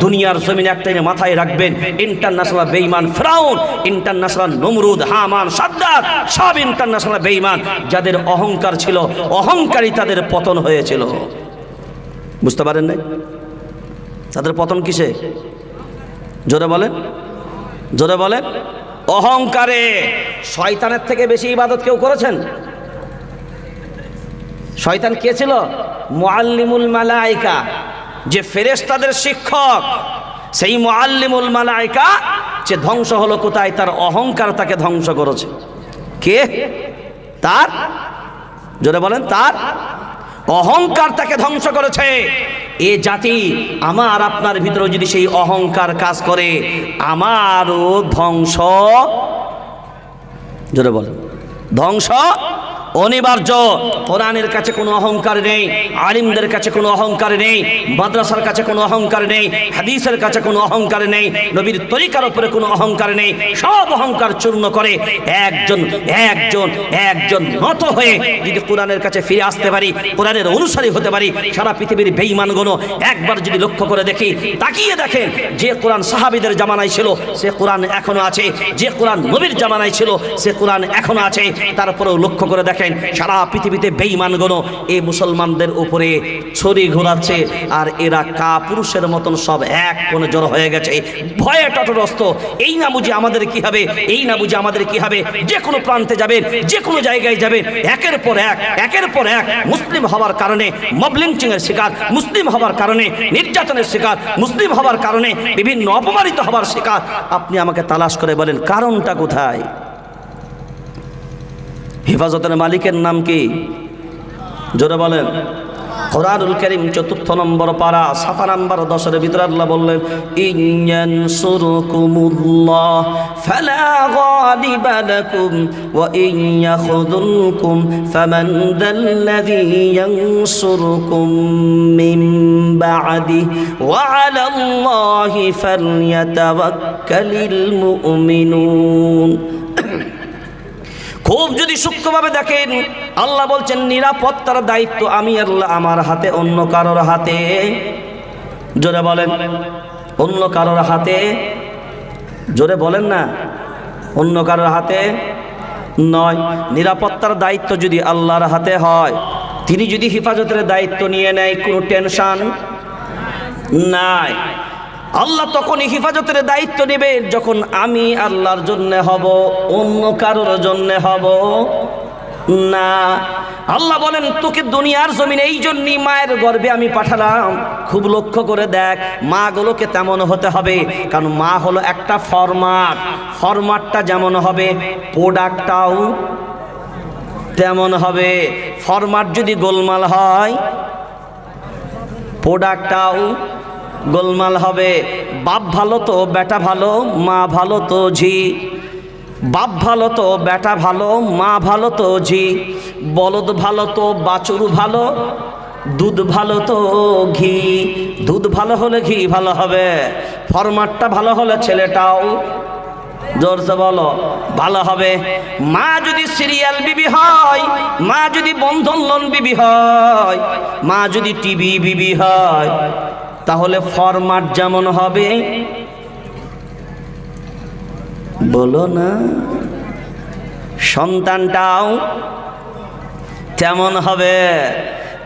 দুনিয়ার জমিনে একটাই মাথায় রাখবেন। ইন্টারন্যাশনাল বেইমান ফ্রাউন, ইন্টারন্যাশনাল নমরুদ, হামান, সাদ্দাত, সব ইন্টারন্যাশনাল বেইমান যাদের অহংকার ছিল অহংকারী তাদের পতন হয়েছিল। বুঝতে পারেন নাই? তাদের পতন কিসে? জোরে বলেন। জোরে বলেন। অহংকারে। শয়তানের থেকে বেশি ইবাদত কেউ করেছেন? শয়তান কে ছিল? মুআল্লিমুল মালাইকা। যে ফেরেশতাদের শিক্ষক, সেই মুআল্লিমুল মালাইকা, যে ধ্বংস হলো কোথায়, তার অহংকার তাকে ধ্বংস করেছে। কে? তার? জোরে বলেন, তার? অহংকার তাকে ধ্বংস করেছে। এ জাতি আমার আপনার ভিতরে যদি সেই অহংকার কাজ করে, আমারও ধ্বংস। জোরে বলেন, ধ্বংস অনিবার্য। কোরআনের কাছে কোনো অহংকার নেই, আলিমদের কাছে কোনো অহংকার নেই, মাদ্রাসার কাছে কোনো অহংকার নেই, হাদিসের কাছে কোনো অহংকার নেই, নবীর তরিকার উপরে কোনো অহংকার নেই, সব অহংকার চূর্ণ করে একজন একজন একজন নত হয়ে যদি কোরআনের কাছে ফিরে আসতে পারি, কোরআনের অনুসারী হতে পারি, সারা পৃথিবীর বেঈমানগুলো একবার যদি লক্ষ্য করে দেখি, তাকিয়ে দেখেন যে কোরআন সাহাবিদের জামানায় ছিল, সে কোরআন এখনও আছে, যে কোরআন নবীর জামানায় ছিল, সে কোরআন এখনও আছে, তারপরেও লক্ষ্য করে দেখেন সারা পৃথিবীতে বেঈমানগণ এই মুসলমানদের উপরে ছড়ি ঘোরাচ্ছে আর এরা কা পুরুষের মতন সব এক কোণে জড়ো হয়ে গেছে। ভয়ে টটরস্ত এই না বুঝি আমাদের কি হবে, এই না বুঝি আমাদের কি হবে? যে কোনো প্রান্তে যাবেন, যে কোনো জায়গায় যাবেন, একের পর এক, একের পর এক মুসলিম হওয়ার কারণে মবলিঞ্চিং এর শিকার, মুসলিম হওয়ার কারণে নির্যাতনের শিকার, মুসলিম হওয়ার কারণে বিভিন্ন অপমানিত হওয়ার শিকার। আপনি আমাকে তালাশ করে বলেন, কারণটা কোথায়? হেফাজতের মালিকের নাম কি? জোরে বলেন। কোরআনুল করিম চতুর্থ নম্বর পারা, সাফা নাম্বার দশের ভিতরে আল্লাহ বললেন ইঞ্জান সুরকুমুল্লাহ, ফালা গালিবা লাকুম, ওয়া ইন ইয়াখুযুলকুম ফামান দাল্লাযী ইয়ানসুরুকুম মিন বা'দি, ওয়া আলা ফালইয়াতাওয়াক্কালিল মুমিনুন। খুব যদি সূক্ষ্মভাবে দেখেন, আল্লাহ বলছেন, নিরাপত্তার দায়িত্ব আমি আল্লাহ আমার হাতে, অন্য কারোর হাতে। জোরে বলেন, অন্য কারোর হাতে। জোরে বলেন না, অন্য কারোর হাতে নয়। নিরাপত্তার দায়িত্ব যদি আল্লাহর হাতে হয়, তিনি যদি হেফাজতের দায়িত্ব নিয়ে নেয়, কোনো টেনশান নাই। আল্লাহ তখনই হেফাজতের দায়িত্ব নেবে যখন আমি আল্লাহর জন্য হব, অন্য কারোর জন্য হব। না। আল্লাহ বলেন, তোকে দুনিয়ার জমিন এই জন্যই মায়ের গর্বে আমি পাঠালাম। খুব লক্ষ্য করে দেখ, মাগুলোকে তেমন হতে হবে। কারণ মা হলো একটা ফরমাট। ফরমাটটা যেমন হবে, প্রোডাক্টটাও তেমন হবে। ফরমাট যদি গোলমাল হয়, প্রোডাক্টটাও গোলমাল হবে। বাপ ভালো তো, বেটা ভালো, মা ভালো তো, ঝি। বাপ ভালো তো, বেটা ভালো, মা ভালো তো, ঝি। বলদ ভালো তো, বাছুর ভালো, দুধ ভালো তো, ঘি। দুধ ভালো হলে ঘি ভালো হবে। ফরমাটটা ভালো হলে ছেলেটাও জোরসে বলো, ভালো হবে। মা যদি সিরিয়াল বিবি হয়, মা যদি বন্ধন লোন বিবি হয়, মা যদি টিভি বিবি হয় তাহলে ফরমাট যেমন হবে, বলো না, সন্তানটাও তেমন হবে।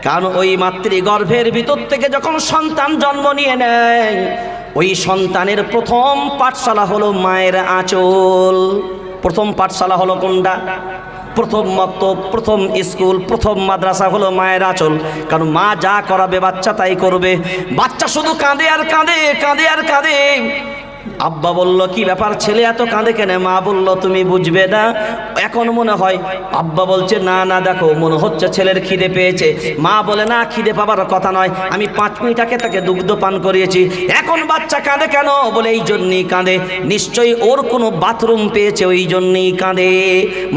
কারণ ওই মাতৃগর্ভের ভিতর থেকে যখন সন্তান জন্ম নিয়ে নেয়, ওই সন্তানের প্রথম পাঠশালা হলো মায়ের আঁচল। প্রথম পাঠশালা হলো কোনটা? প্রথম মক্তব, প্রথম স্কুল, প্রথম মাদ্রাসা হলো মায়ের আচল। কারণ মা যা করাবে বাচ্চা তাই করবে। বাচ্চা শুধু কাঁদে আর কাঁদে কাঁদে আর কাঁদে। আব্বা বলল, কি ব্যাপার ছেলে, এত কাঁদে কেন? মা বলল, তুমি বুঝবে না। এখন মনে হয় আব্বা বলছে, না না, দেখো, মনে হচ্ছে ছেলের খিদে পেয়েছে। মা বলে, না, খিদে পাবার কথা নয়, আমি পাঁচ মিনিট আগে তাকে দুগ্ধ পান করিয়েছি। এখন বাচ্চা কাঁদে কেন? বলে, এই জন্যই কাঁদে। নিশ্চয়ই ওর কোনো বাথরুম পেয়েছে, ওই জন্যই কাঁদে।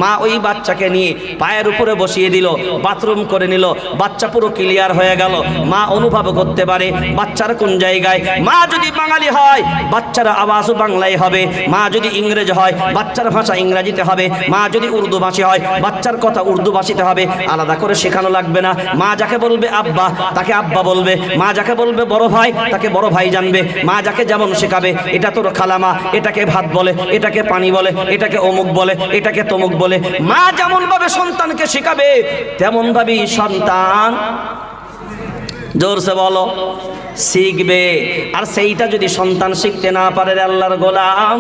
মা ওই বাচ্চাকে নিয়ে পায়ের উপরে বসিয়ে দিল, বাথরুম করে নিল, বাচ্চা পুরো ক্লিয়ার হয়ে গেল। মা অনুভব করতে পারে, বাচ্চার কোন জায়গায়? মা যদি বাঙালি হয়, বাচ্চারা আওয়াজও বাংলায় হবে। মা যদি ইংরেজ হয়, বাচ্চার ভাষা ইংরাজিতে হবে। মা যদি যদি উর্দু ভাষী হয়, বাচ্চার কথা উর্দু ভাষীতে হবে, আলাদা করে শেখানো লাগবে না। মা যাকে বলবে আব্বা, তাকে আব্বা বলবে। মা যাকে বলবে বড় ভাই, তাকে বড় ভাই জানবে। মা যাকে যেমন শেখাবে, এটা তোর খালামা, এটাকে ভাত বলে, এটাকে পানি বলে, এটাকে অমুক বলে, এটাকে তমুক বলে। মা যেমন ভাবে সন্তানকে শেখাবে তেমন ভাবেই সন্তান, জোরসে বলো, শিখবে। আর সেইটা যদি সন্তান শিখতে না পারে আল্লাহর গোলাম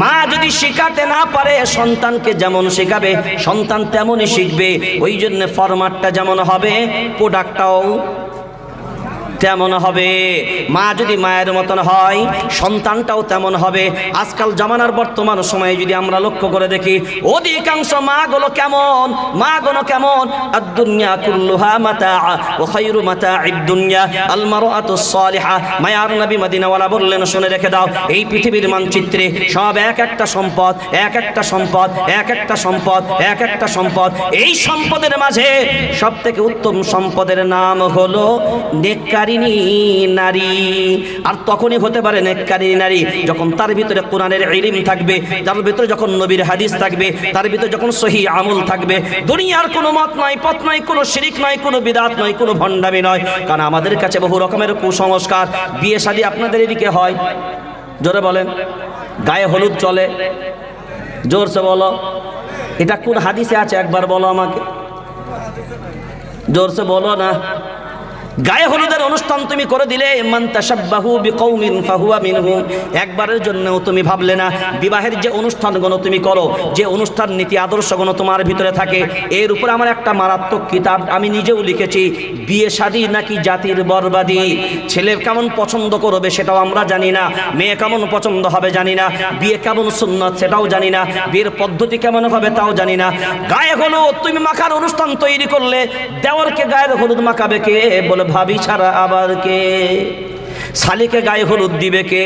মা যদি শেখাতে না পারে, সন্তানকে যেমন শেখাবে, সন্তান তেমনই শিখবে। ওই জন্য ফরম্যাটটা যেমন হবে প্রোডাক্টটাও তেমন হবে। মা যদি মায়ের মতন হয়, সন্তানটাও তেমন হবে। আজকাল জামানার বর্তমান সময়ে যদি আমরা লক্ষ্য করে দেখি, অধিকাংশ মা গুলো কেমন? মা গুলো কেমন? আদ-দুনিয়া কুল্লুহা মাতা, ওয়া খায়রু মাতা'id দুনিয়া। আল মারআতু সালিহা মায়ার নবী মদিনাওয়ালা বললেন, শুনে রেখে দাও, এই পৃথিবীর মানচিত্রে সব এক একটা সম্পদ, এক একটা সম্পদ, এক একটা সম্পদ, এক একটা সম্পদ। এই সম্পদের মাঝে সব থেকে উত্তম সম্পদের নাম হলো নেককারিনী নারী। আর তখনই হতে পারে নেককারিনী নারী। যখন তার ভিতরে কোরআনের ইলম থাকবে, তার ভিতরে যখন নবীর হাদিস থাকবে, তার ভিতরে যখন সহি আমল থাকবে, দুনিয়ার কোনো মত নয় পথ নয় কোনো শিরিক নয় কোনো বিদাত নয় কোনো ভণ্ডামি নয়। কারণ আমাদের কাছে বহু রকমের কুসংস্কার। বিয়ে শাদী আপনাদের এদিকে হয়? জোরে বলেন। গায়ে হলুদ চলে। জোরসে বলো। এটা কোন হাদিসে আছে? একবার বলো আমাকে। জোরসে বলো না। গায়ে হলুদের অনুষ্ঠান তুমি করে দিলে একবারের জন্যও তুমি ভাবলে না, বিবাহের যে অনুষ্ঠানগুলো তুমি করো, যে অনুষ্ঠান নীতি আদর্শগুলো তোমার ভিতরে থাকে, এর উপর আমার একটা মারাত্মক কিতাব আমি নিজেও লিখেছি, বিয়ে শাদী নাকি জাতির বরবাদি। ছেলে কেমন পছন্দ করবে সেটাও আমরা জানি না, মেয়ে কেমন পছন্দ হবে জানি না, বিয়ে কেমন সুন্নত সেটাও জানি না, বিয়ের পদ্ধতি কেমন হবে তাও জানি না। গায়ে হলুদ তুমি মাখার অনুষ্ঠান তৈরি করলে, দেওয়ারকে গায়ের হলুদ মাখাবে কে? বলে ভাবি ছাড়া আবার কে? শালিকে গায়ে হলুদ দিবে কে?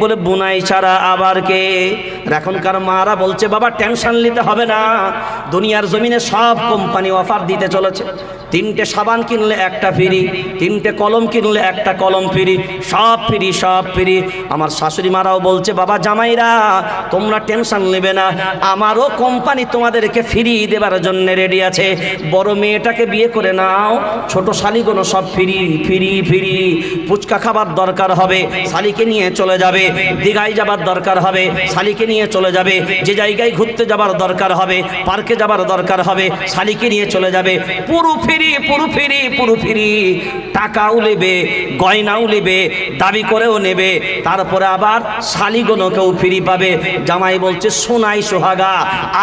বলে, বুনাই ছাড়া আবার কে? আর এখনকার মারা বলছে, বাবা টেনশন নিতে হবে না। দুনিয়ার জমিনে সব কোম্পানি অফার দিতে চলেছে। তিনটে সাবান কিনলে একটা ফ্রি, তিনটে কলম কিনলে একটা কলম ফ্রি, সব ফ্রি সব ফ্রি। আমার শাশুড়ি মারাও বলছে, বাবা জামাইরা, তোমরা টেনশন নেবে না, আমারও কোম্পানি তোমাদেরকে ফ্রি দেবার জন্য রেডি আছে। বড় মেয়েটাকে বিয়ে করে নাও, ছোট শালিগুলো সব ফ্রি ফ্রি ফ্রি। ফুচকা খাবার দরকার হবে, শালিকে নিয়ে চলে যাবে। দীঘায় যাবার দরকার হবে, শালিকে নিয়ে চলে যাবে। যে জায়গায় ঘুরতে যাবার দরকার হবে, পার্কে যাবার দরকার হবে, শালিকে নিয়ে চলে যাবে। পুরো ফিরি, পুরো ফিরি পুরো ফিরি। টাকাও নেবে গয়নাও নেবে দাবি করেও নেবে। তারপরে আবার শালিগণকেও ফিরি পাবে। জামাই বলছে, সোনাই সোহাগা,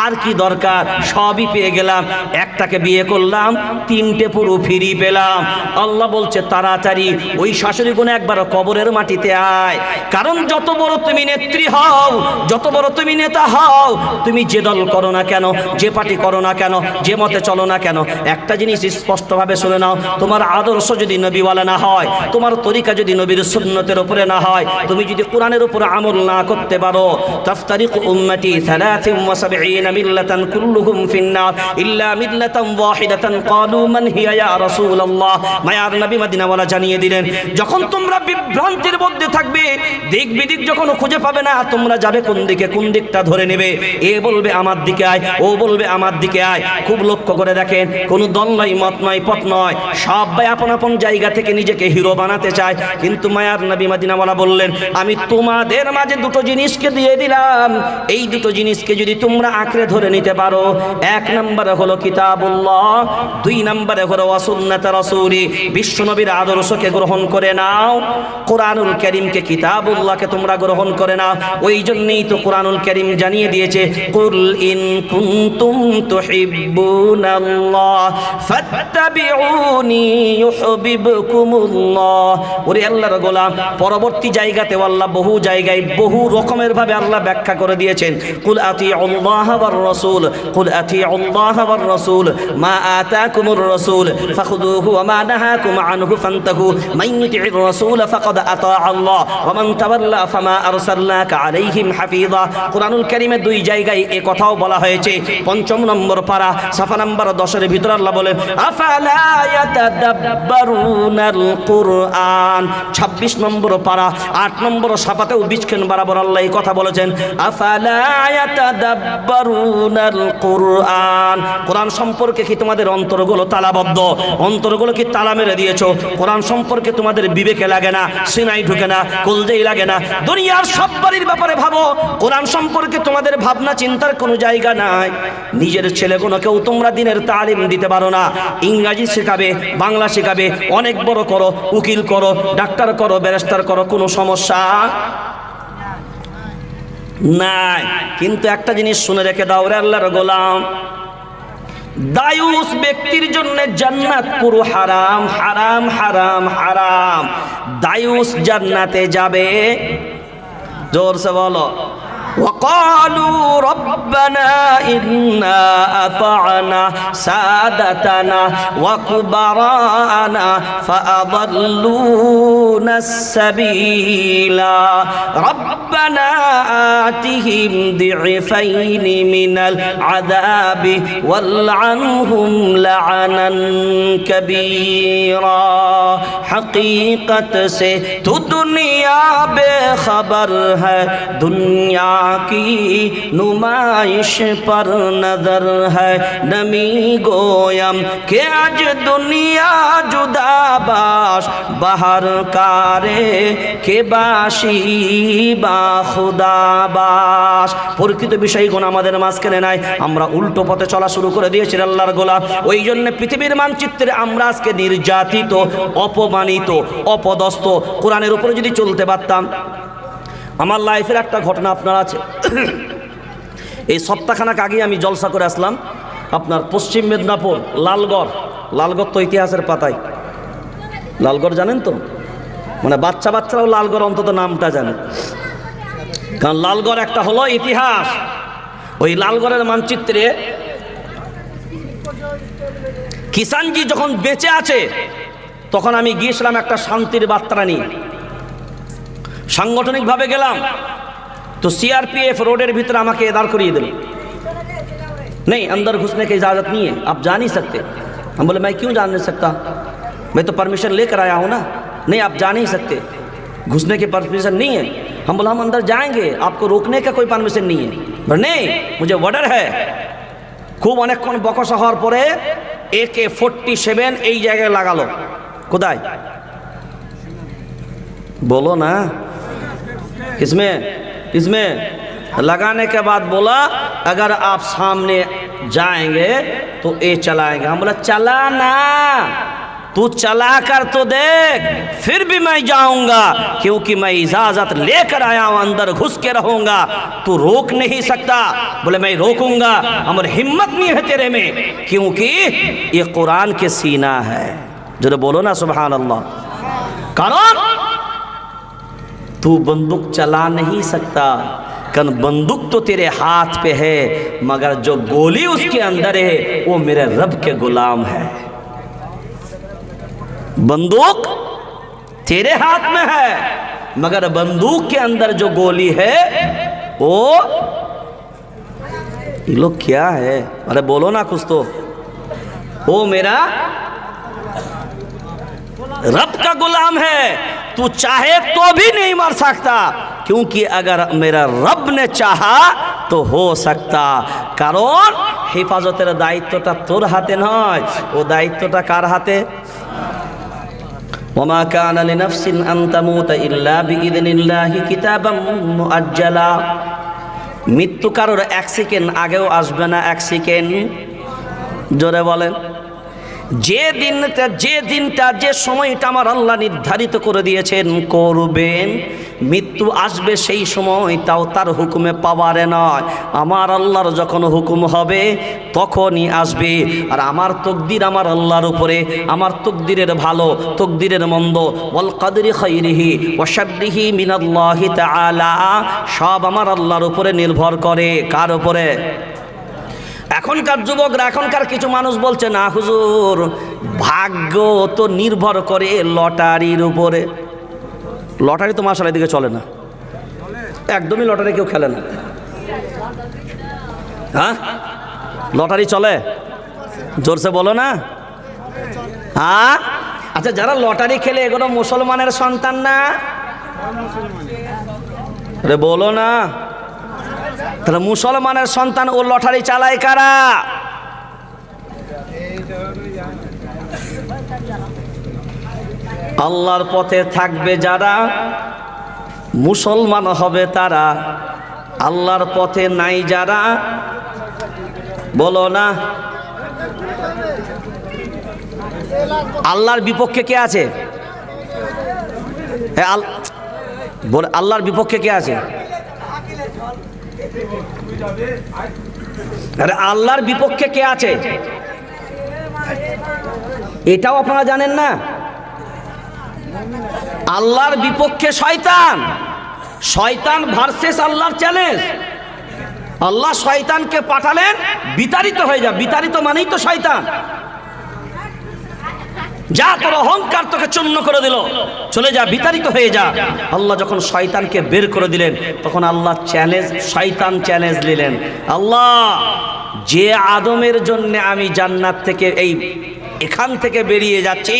আর কি দরকার? সবই পেয়ে গেলাম। একটাকে বিয়ে করলাম, তিনটে পুরু ফিরি পেলাম। আল্লাহ বলছে, তাড়াতাড়ি, ওই শাশুড়ি গুণ একবার কবরের মাটিতে আয়। কারণ যত বড় তুমি নেত্রী হও, যত বড় তুমি নেতা হও, তুমি যে দল করো না কেন, যে পার্টি করো না কেন, যে মতে চলো না কেন, একটা জিনিস স্পষ্টভাবে শুনে নাও, তোমার আদর্শ যদি নবীওয়ালা না হয়, তোমার তরিকা যদি নবীর সুন্নতের উপরে না হয়, তুমি যদি কোরআনের উপরে আমল না করতে পারো, তাফতারিক উম্মতি 73 মিল্লাতান কুল্লুহুম ফিন্নার, ইল্লা মিল্লাতান ওয়াহিদাতান ক্বালু মান হিয়া ইয়া রাসূলুল্লাহ। মায়ার নবী মদিনাওয়ালা জানিয়ে দিলেন, যখন তোমরা বিভ্রান্তির মধ্যে থাকবে, দিক বিদিক যখন খুঁজে পাবে না, তোমরা যাবে কোন দিকে, কোন দিকটা ধরে নেবে। এ বলবে আমার দিকে আয়, ও বলবে আমার দিকে আয়। খুব লক্ষ্য করে দেখেন, কোন দল নয় মত নয়, পথ নয়। সবাই আপন আপন জায়গা থেকে নিজেকে হিরো বানাতে চায়। কিন্তু মায়ার নবী মাদিনাওয়ালা বললেন, আমি তোমাদের মাঝে দুটো জিনিসকে দিয়ে দিলাম। এই দুটো জিনিসকে যদি তোমরা আঁকড়ে ধরে নিতে পারো, এক নম্বরে হলো কিতাবুল্লাহ, দুই নম্বরে হলো ওয়াসুন্নাত রাসূলি। বিশ্বনবীর আদর্শকে গ্রহণ করে নাও। কোরআনুল করিমকে কিতাবুল্লাহকে তোমরা গ্রহণ করে নাও। ওই জন্যই তো কোরআনুল করিম জানিয়ে দিয়েছে, কুল ইন কুনতুম তুহিব্বুনাল্লাহ ওরে আল্লাহর গোলাম, পরবর্তী জায়গাতে আল্লাহ বহু জায়গায় বহু রকমের ভাবে আল্লাহ ব্যাখ্যা করে দিয়েছেন। কুল আতিউল্লাহ ওয়ার রাসূল, কুল আতিউল্লাহ ওয়ার রাসূল, মা আতাকুমুর রাসূল ফাখুদুহু মা নাহাকুম আনহু ফান্তাহু, মান ইউতি'র রাসূল ফাকাদ আতা আল্লাহ ওয়া মান তাওয়াল্লা ফামা আরসালনাকা আলাইহিম হাফিযা। কোরআনুল কারিমে দুই জায়গায় এ কথাও বলা হয়েছে। পঞ্চম নম্বর পারা, সাফা নাম্বার দশের ভিতর আল্লাহ বলে আফালা ইয়াতাদাব্বারুনাল কুরআন। 26 নম্বর পারা, আট নম্বর সাফাতেও বিচকেন বরাবর আল্লাহ এই কথা বলেছেন, আফালা ইয়াতাদাব্বারুনাল কুরআন। কোরআন সম্পর্কে কি তোমাদের অন্তরগুলো তালাবদ্ধ? অন্তরগুলো কি তালা মেরে দিয়েছ? কোরআন সম্পর্কে তোমাদের বিবেকে লাগে না সিনাই ঢুকে না কলজেই লাগে না। দুনিয়ার সব বাড়ির ব্যাপারে ভাবো, কোরআন সম্পর্কে তোমাদের ভাবনা চিন্তার কোনো জায়গা নাই। নিজের ছেলেগুলোকেও তোমরা দিনের তালিম দিতে পারো না। ইংরাজি শেখাবে বাংলা শেখাবে অনেক বড় করো উকিল করো ডাক্তার করো ব্যারিস্টার করো কোনো সমস্যা নাই কিন্তু একটা জিনিস শুনে রেখে দাও রে আল্লাহর গোলাম দায়ুস ব্যক্তির জন্য জান্নাত পুরো হারাম হারাম হারাম হারাম দায়ুস জান্নাতে যাবে জোরসে বলো وقالوا ربنا إنا أطعنا سادتنا وكبراءنا فأضلونا السبيلا ربنا آتهم ضعفين من العذاب والعنهم لعنا كبيرا. حقیقت سے تو دنیا بے خبر ہے دنیا کی नुमाइश पर नजर है नमी गोयम के आज दुनिया जुदा बाश बाहर कारे के बाशी বা খুদাবাস। প্রকৃত বিষয়গুণ আমাদের মাঝখানে নাই, আমরা উল্টো পথে চলা শুরু করে দিয়েছি আল্লাহর গোলা ওই জন্য পৃথিবীর মানচিত্রে আমরা আজকে নির্যাতিত, অপমানিত, অপদস্থ, কোরআনের উপরে যদি চলতে পারতাম, আমার লাইফের একটা ঘটনা আপনার আছে। এই সপ্তাহখানাক আগে আমি জলসা করে আসলাম আপনার পশ্চিম মেদিনীপুর, লালগড়। লালগড় তো ইতিহাসের পাতায়। লালগড় জানেন তো? মানে বাচ্চা বাচ্চারাও লালগড় অন্তত নামটা জানে। কারণ লালগড় একটা হলো ইতিহাস। ওই লালগড়ের মানচিত্রে কিষানজি যখন বেঁচে আছে, তখন আমি গিয়েছিলাম একটা শান্তির বার্তা নিয়ে। সাংগঠনিকভাবে গেলাম। তো सीआरपीएफ रोडेर भीतर আমাকে দাঁড় করিয়ে দিল नहीं अंदर घुसने की इजाज़त नहीं है आप जा नहीं सकते हम बोले मैं क्यों जा नहीं सकता मैं तो परमिशन लेकर आया हूँ ना नहीं आप जा नहीं सकते घुसने की परमिशन नहीं है हम बोले हम अंदर जाएंगे आपको रोकने का कोई परमिशन नहीं है बोले, नहीं मुझे ऑर्डर है খুব অনেকক্ষণ বকসা হওয়ার পরে একে ফোরটি সেভেন এই জায়গায় লাগালো কোথায় बोलो ना किसमें किसमें लगाने के बाद बोला, अगर आप सामने जाएँगे तो ये चलाएँगे। हम बोला, चला ना, तू चला कर तो देख, फिर भी मैं जाऊँगा, क्योंकि मैं इजाज़त लेकर आया हूँ, अंदर घुस के रहूँगा। तू रोक नहीं सकता। बोले, मैं रोकूँगा हमारी हिम्मत नहीं है तेरे में, क्योंकि ये कुरान के सीना है। जो बोलो ना सुबहान अल्लाह। कारण तू बंदूक चला नहीं सकता। कन बंदूक तो तेरे हाथ पे है, मगर जो गोली उसके अंदर है, वो मेरे रब के गुलाम है। बंदूक तेरे हाथ में है, मगर बंदूक के अंदर जो गोली है, वो ये लोग क्या है? अरे बोलो ना कुछ तो। वो मेरा रब का गुलाम है तू चाहे तो भी नहीं मर सकता क्योंकि अगर मेरा रब ने चाहा তো হো सकता কারণ হেফাজতের দায়িত্বটা তোর হাতে নয় ও দায়িত্বটা কার হাতে وما كان لنفس أن تموت إلا بإذن الله كتابا مؤجلا মৃত্যু কারোর এক সেকেন্ড আগেও আসবে না এক সেকেন্ড জোরে বলেন যে দিনটা যে দিনটা, যে সময়টা আমার আল্লাহ নির্ধারিত করে দিয়েছেন, করবেন। মৃত্যু আসবে সেই সময়, তাও তার হুকুমে পাওয়ারে নয়। আমার আল্লাহর যখন হুকুম হবে, তখনই আসবে। আর আমার তকদির আমার আল্লাহর উপরে, আমার তকদিরের ভালো, তকদিরের মন্দ, ওয়াল কাদরি খৈরিহি ওয়াশারিহি মিনাল্লাহি তাআলা, সব আমার আল্লাহর উপরে নির্ভর করে। কার উপরে? এখনকার যুবকরা, এখনকার কিছু মানুষ বলছে, না হুজুর, ভাগ্য তো নির্ভর করে লটারির উপরে। লটারি তো মাসালের দিকে চলে না। একদমই লটারি কেউ খেলে না। হ্যাঁ? লটারি চলে? জোরসে বলো না। হ্যাঁ? আচ্ছা যারা লটারি খেলে এগুলো মুসলমানের সন্তান না? আরে বলো না। তাহলে মুসলমানের সন্তান ও লটারি চালায় কারা? আল্লাহর পথে থাকবে যারা, মুসলমান হবে তারা। আল্লাহর পথে নাই যারা, বলো না। আল্লাহর বিপক্ষে কে আছে? আল্লাহর বিপক্ষে কে আছে? আরে আল্লাহর বিপক্ষে কে আছে? এটাও আপনারা জানেন না? আল্লাহর বিপক্ষে শয়তান। শয়তান ভার্সেস আল্লাহর চ্যালেঞ্জ আল্লাহ শয়তানকে পাঠালেন, বিতাড়িত হয়ে যা বিতাড়িত মানেই তো শয়তান। যা তোর অহংকার তোকে চূর্ণ করে দিল চলে যা বিতাড়িত হয়ে যা আল্লাহ যখন শয়তানকে বের করে দিলেন তখন আল্লাহ চ্যালেঞ্জ শয়তান চ্যালেঞ্জ নিলেন আল্লাহ যে আদমের জন্য আমি জান্নাত থেকে এই এখান থেকে বেরিয়ে যাচ্ছি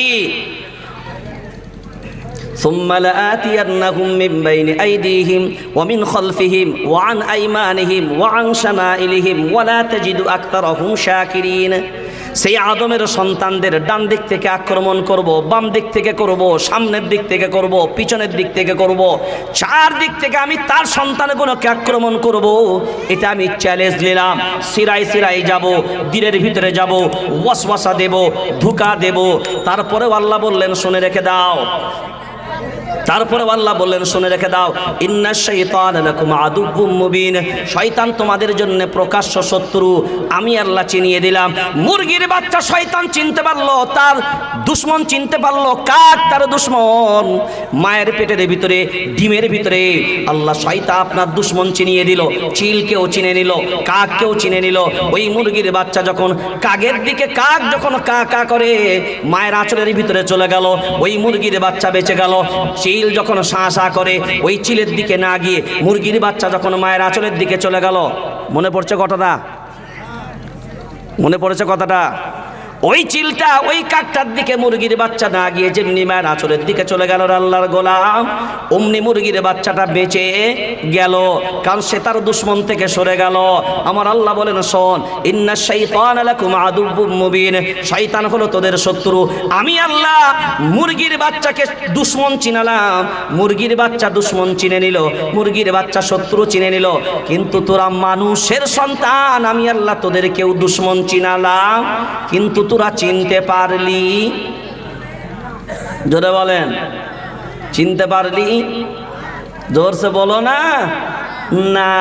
ثم لآتينهم من بين أيديهم ومن خلفهم وعن أيمانهم وعن شمائلهم ولا تجد أكثرهم شاكرين সেই আদমের সন্তানদের ডান দিক থেকে আক্রমণ করব, বাম দিক থেকে করব, সামনের দিক থেকে করব, পিছনের দিক থেকে করব, চার দিক থেকে আমি তার সন্তানগুলোকে আক্রমণ করব। এটা আমি চ্যালেঞ্জ নিলাম। সিরাই সিরাই যাব দিনের ভিতরে যাব, ওয়াসওয়াসা দেব, ধোকা দেব। তারপরেও আল্লাহ বললেন, শুনে রেখে দাও। তারপরে আল্লাহ বললেন, শুনে রেখে দাও, ইন্না আদুব্বুম মুবিন। শয়তান তোমাদের জন্য প্রকাশ্য শত্রু, আমি আল্লাহ চিনিয়ে দিলাম। মুরগির বাচ্চা শয়তান চিনতে পারল, তার দুশ্মন চিনতে পারল কাক তার দুশ্মন? মায়ের পেটের ভিতরে, ডিমের ভিতরে আল্লাহ শয়তা আপনার দুশ্মন চিনিয়ে দিল, চিলকেও চিনে নিল, কাককেও চিনে নিল। ওই মুরগির বাচ্চা যখন কাকের দিকে, কাক যখন কা কা করে, মায়ের আঁচলের ভিতরে চলে গেল, ওই মুরগির বাচ্চা বেঁচে গেল। চিল যখন শা শা করে, ওই চিলের দিকে না গিয়ে মুরগির বাচ্চা যখন মায়ের আঁচলের দিকে চলে গেল, মনে পড়ছে কথাটা? মনে পড়েছে কথাটা? ওই চিলটা, ওই কাকটার দিকে মুরগির বাচ্চা না গিয়ে যেমনি মায়ের আঁচলের দিকে চলে গেল আল্লাহর গোলাম, অমনি মুরগির বাচ্চাটা বেঁচে গেল, কারণ সে তার দুশ্মন থেকে সরে গেল। আমার আল্লাহ বলেন, শোন, ইন্না আদুব্বুম মুবিন, শয়তান হলো তোদের শত্রু। আমি আল্লাহ মুরগির বাচ্চাকে দুশ্মন চিনালাম, মুরগির বাচ্চা দুশ্মন চিনে নিল, মুরগির বাচ্চা শত্রু চিনে নিল, কিন্তু তোরা মানুষের সন্তান, আমি আল্লাহ তোদের কেউ দুশ্মন চিনালাম, কিন্তু তোরা চিনতে পারলি? জোরে বলেন। চিনতে পারলি? জোরসে বলো না? না।